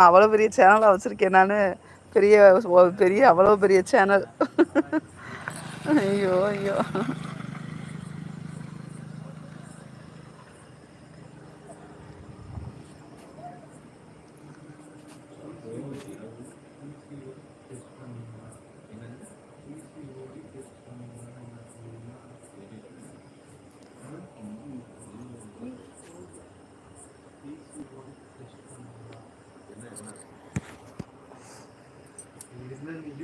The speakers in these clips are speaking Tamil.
அவ்வளோ பெரிய சேனலாக வச்சுருக்கேன் நான். பெரிய பெரிய அவ்வளோ பெரிய சேனல் ஐயோ ஐயோ.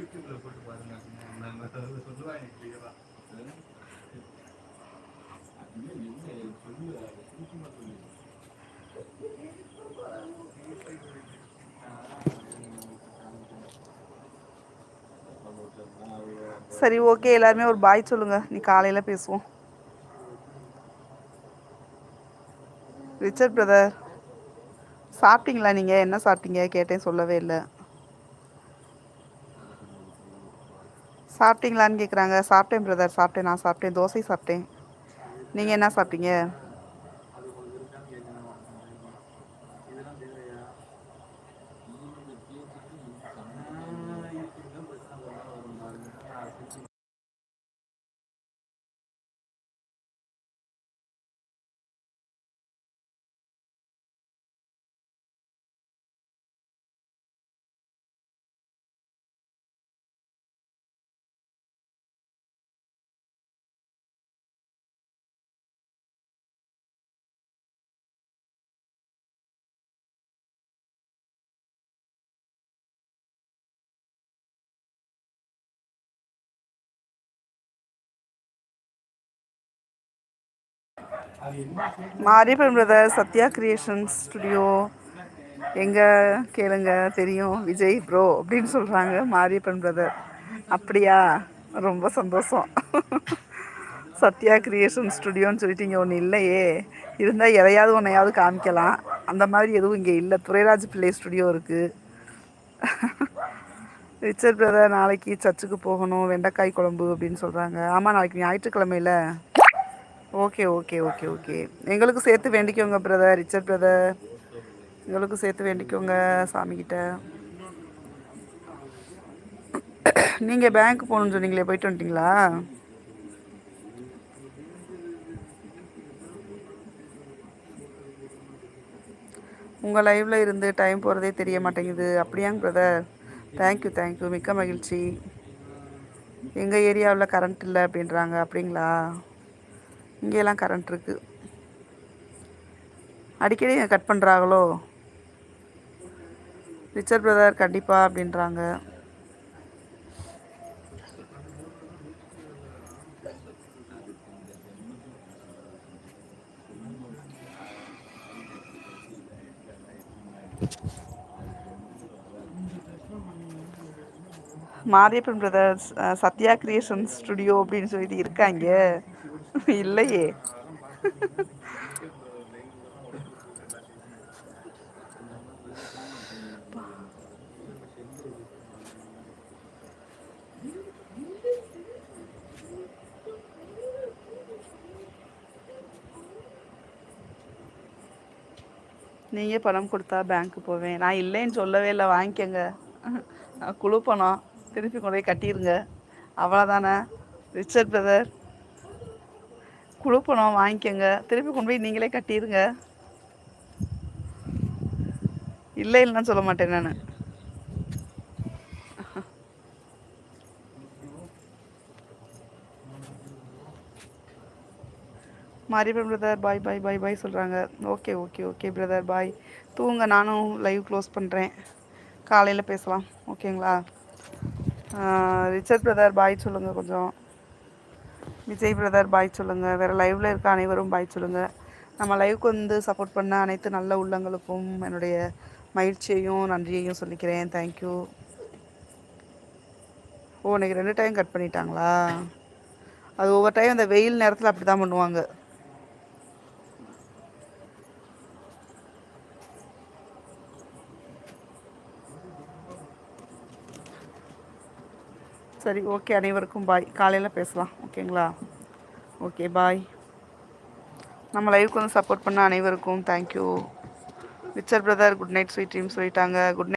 யூடியூப்ல போட்டு பாருங்க. நம்ம சொல்லுவாங்க கிளியரா சரி ஓகே எல்லாருமே ஒரு பாய் சொல்லுங்க. நீ காலையில பேசுவோம். ரிச்சர்ட் பிரதர் சாப்பிட்டீங்களா நீங்க? என்ன சாப்பிட்டீங்க? கேட்டேன் சொல்லவே இல்ல. சாப்பிட்டீங்களான்னு கேட்குறாங்க சாப்பிட்டேன் பிரதர் சாப்பிட்டேன் நான் சாப்பிட்டேன். தோசை சாப்பிட்டேன். நீங்கள் என்ன சாப்பிட்டீங்க? Mariyappan brother Sathya creations studio எங்கே கேளுங்க தெரியும். விஜய் ப்ரோ அப்படின்னு சொல்கிறாங்க மாரியப்பன் பிரதர். அப்படியா? ரொம்ப சந்தோஷம். சத்யா கிரியேஷன் ஸ்டுடியோன்னு சொல்லிட்டு இங்கே ஒன்று இல்லையே. இருந்தால் எதையாவது ஒன்றையாவது காமிக்கலாம். அந்த மாதிரி எதுவும் இங்கே இல்லை. துரைராஜ் பிள்ளை ஸ்டுடியோ இருக்குது ரிச்சர்ட் பிரதர் நாளைக்கு சர்ச்சுக்கு போகணும். வெண்டைக்காய் குழம்பு அப்படின்னு சொல்கிறாங்க ஆமாம் நாளைக்கு ஞாயிற்றுக்கிழமையில. Okay okay okay okay. எங்களுக்கு சேர்த்து வேண்டிக்கோங்க பிரதர் ரிச்சர்ட் பிரதர் எங்களுக்கு சேர்த்து வேண்டிக்கோங்க சாமிக்கிட்ட நீங்கள் பேங்க் போகணுன்னு சொன்னீங்களே போயிட்டு வந்துட்டீங்களா? உங்கள் லைவில் இருந்து டைம் போகிறதே தெரிய மாட்டேங்குது. அப்படியாங்க பிரதர் தேங்க்யூ தேங்க்யூ மிக்க மகிழ்ச்சி. எங்கள் ஏரியாவில் கரண்ட் இல்லை அப்படின்றாங்க. அப்படிங்களா? இங்கேலாம் கரண்ட் இருக்குது அடிக்கடி கட் பண்ணுறாங்களோ ரிச்சர்ட் பிரதர் கண்டிப்பாக அப்படின்றாங்க. Mariyappan brothers Sathya creation studio அப்படின்னு சொல்லிட்டு இருக்காங்க. இல்லையே. நீங்கள் பணம் கொடுத்தா பேங்க்கு போவேன். நான் இல்லைன்னு சொல்லவே இல்லை வாங்கிக்கோங்க. குழு பணம் திருப்பி கொண்டு போய் கட்டிடுங்க. அவ்வளோதானே ரிச்சர்ட் பிரதர்? குழு பணம் வாங்கிக்கோங்க. திருப்பி கொண்டு போய் நீங்களே கட்டிடுங்க. இல்லை இல்லைன்னு சொல்ல மாட்டேன் நான். மாரியப்பன் பிரதர் பாய் பாய் பாய் பாய் சொல்கிறாங்க okay okay okay brother bye தூங்க நானும் லைவ் க்ளோஸ் பண்ணுறேன் காலையில் பேசலாம். ஓகேங்களா ரிச்சர்ட் பிரதர் பாய் சொல்லுங்கள் கொஞ்சம். விஜய் பிரதர் பாய் சொல்லுங்கள் வேறு லைவில் இருக்க அனைவரும் பாய் சொல்லுங்கள் நம்ம லைவுக்கு வந்து சப்போர்ட் பண்ண அனைத்து நல்ல உள்ளங்களுக்கும் என்னுடைய மகிழ்ச்சியையும் நன்றியையும் சொல்லிக்கிறேன். தேங்க்யூ ஓ இன்றைக்கி ரெண்டு டைம் கட் பண்ணிட்டாங்களா? அது ஒவ்வொரு டைம் அந்த வெயில் நேரத்தில் அப்படி தான் பண்ணுவாங்க. சரி ஓகே அனைவருக்கும் பாய் காலையில் பேசலாம் ஓகேங்களா ஓகே பாய் நம்ம லைவுக்கு வந்து சப்போர்ட் பண்ண அனைவருக்கும் thank you mixture brother good night sweet dream சொல்லிட்டாங்க. Good night